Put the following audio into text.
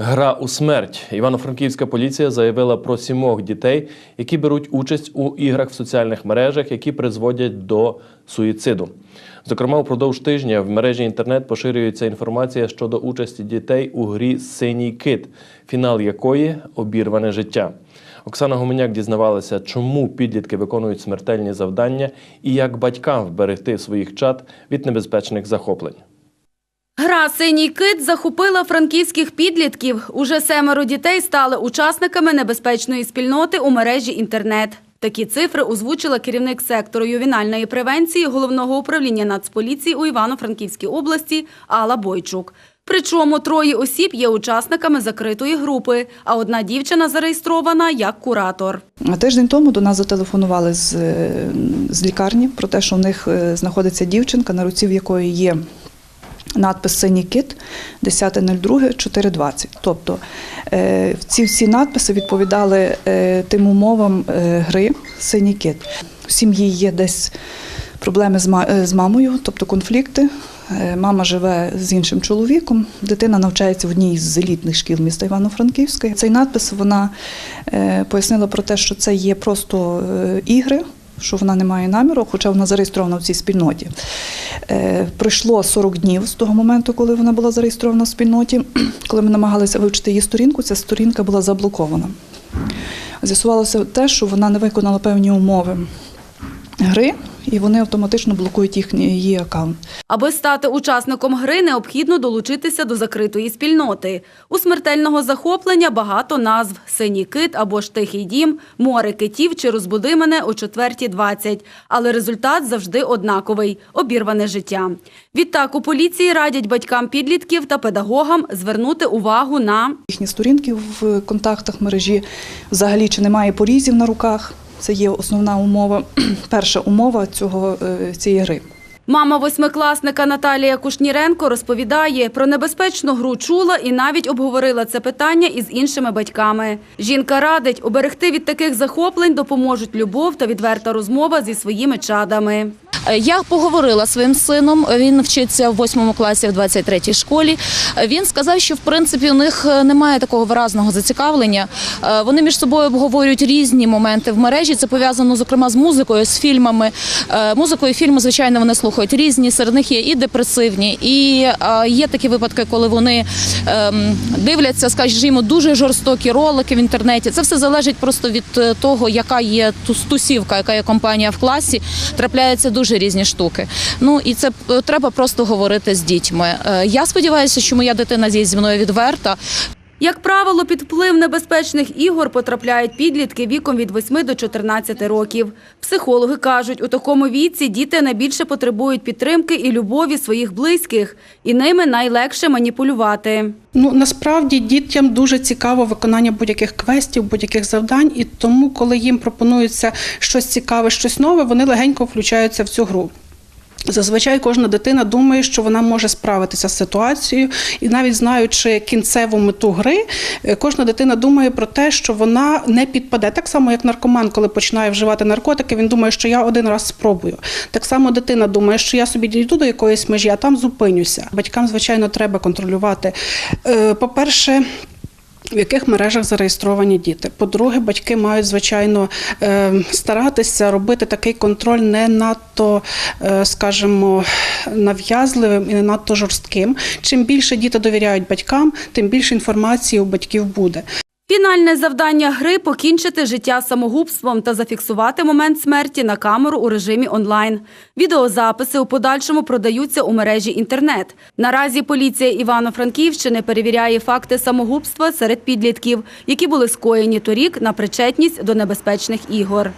Гра у смерть. Івано-Франківська поліція заявила про сімох дітей, які беруть участь у іграх в соціальних мережах, які призводять до суїциду. Зокрема, упродовж тижня в мережі інтернет поширюється інформація щодо участі дітей у грі Синій кит, фінал якої обірване життя. Оксана Гуменяк дізнавалася, чому підлітки виконують смертельні завдання і як батькам вберегти своїх чад від небезпечних захоплень. Гра «Синій кит» захопила франківських підлітків. Уже семеро дітей стали учасниками небезпечної спільноти у мережі інтернет. Такі цифри озвучила керівник сектору ювінальної превенції Головного управління Нацполіції у Івано-Франківській області Алла Бойчук. Причому троє осіб є учасниками закритої групи, а одна дівчина зареєстрована як куратор. Тиждень тому до нас зателефонували з, е, з лікарні про те, що в них е, знаходиться дівчинка, на руці в якої є надпис Синій кит 10.02.420. Тобто е, ці всі надписи відповідали е, тим умовам е, гри Синій кит. У сім'ї є десь проблеми з ма- з мамою, тобто конфлікти. Мама живе з іншим чоловіком, дитина навчається в одній з елітних шкіл міста Івано-Франківська. Цей надпис вона пояснила про те, що це є просто ігри, що вона не має наміру, хоча вона зареєстрована в цій спільноті. Е, Пройшло 40 днів з того моменту, коли вона була зареєстрована в спільноті. Коли ми намагалися вивчити її сторінку, ця сторінка була заблокована. З'ясувалося те, що вона не виконала певні умови гри, і вони автоматично блокують їхній її аккаунт. Аби стати учасником гри, необхідно долучитися до закритої спільноти. У смертельного захоплення багато назв – «Синій кит» або ж «Тихий дім», «Море китів» чи «Розбуди мене о 4.20». Але результат завжди однаковий – обірване життя. Відтак у поліції радять батькам підлітків та педагогам звернути увагу на Їхні сторінки в контактах мережі, взагалі чи немає порізів на руках. Це є основна умова, перша умова цього, е, цієї гри. Мама восьмикласника Наталія Кушніренко розповідає, про небезпечну гру чула і навіть обговорила це питання із іншими батьками. Жінка радить, оберегти від таких захоплень допоможуть любов та відверта розмова зі своїми чадами. Я поговорила зі своїм сином. Він вчиться в восьмому класі в 23-й школі. Він сказав, що в принципі у них немає такого виразного зацікавлення. Е, Вони між собою обговорюють різні моменти в мережі. Це пов'язано зокрема з музикою, з фільмами. Е, Музикою і фільми, звичайно, вони слухають різні. Серед них є і депресивні, і е, є такі випадки, коли вони ем, дивляться, скажімо, дуже жорстокі ролики в інтернеті. Це все залежить просто від е, того, яка є тусівка, яка є компанія в класі. Трапляються дуже різні штуки. Ну і це е, треба просто говорити з дітьми. Я сподіваюся, що моя дитина зі мною відверта. Як правило, під вплив небезпечних ігор потрапляють підлітки віком від 8 до 14 років. Психологи кажуть, у такому віці діти найбільше потребують підтримки і любові своїх близьких, і ними найлегше маніпулювати. Ну насправді дітям дуже цікаво виконання будь-яких квестів, будь-яких завдань, і тому, коли їм пропонується щось цікаве, щось нове, вони легенько включаються в цю гру. Зазвичай кожна дитина думає, що вона може справитися з ситуацією, і навіть знаючи кінцеву мету гри, е, кожна дитина думає про те, що вона не підпаде. Так само, як наркоман, коли починає вживати наркотики, він думає, що я один раз спробую. Так само дитина думає, що я собі дійду до якоїсь межі, а там зупинюся. Батькам, звичайно, треба контролювати. Е, По-перше, в яких мережах зареєстровані діти. По-друге, батьки мають звичайно е, старатися робити такий контроль не надто, е, скажімо, нав'язливим і не надто жорстким. Чим більше діти довіряють батькам, тим більше інформації у батьків буде. Фінальне завдання гри – покінчити життя самогубством та зафіксувати момент смерті на камеру у режимі онлайн. Відеозаписи у подальшому продаються у мережі інтернет. Наразі поліція Івано-Франківщини перевіряє факти самогубства серед підлітків, які були скоєні торік на причетність до небезпечних ігор.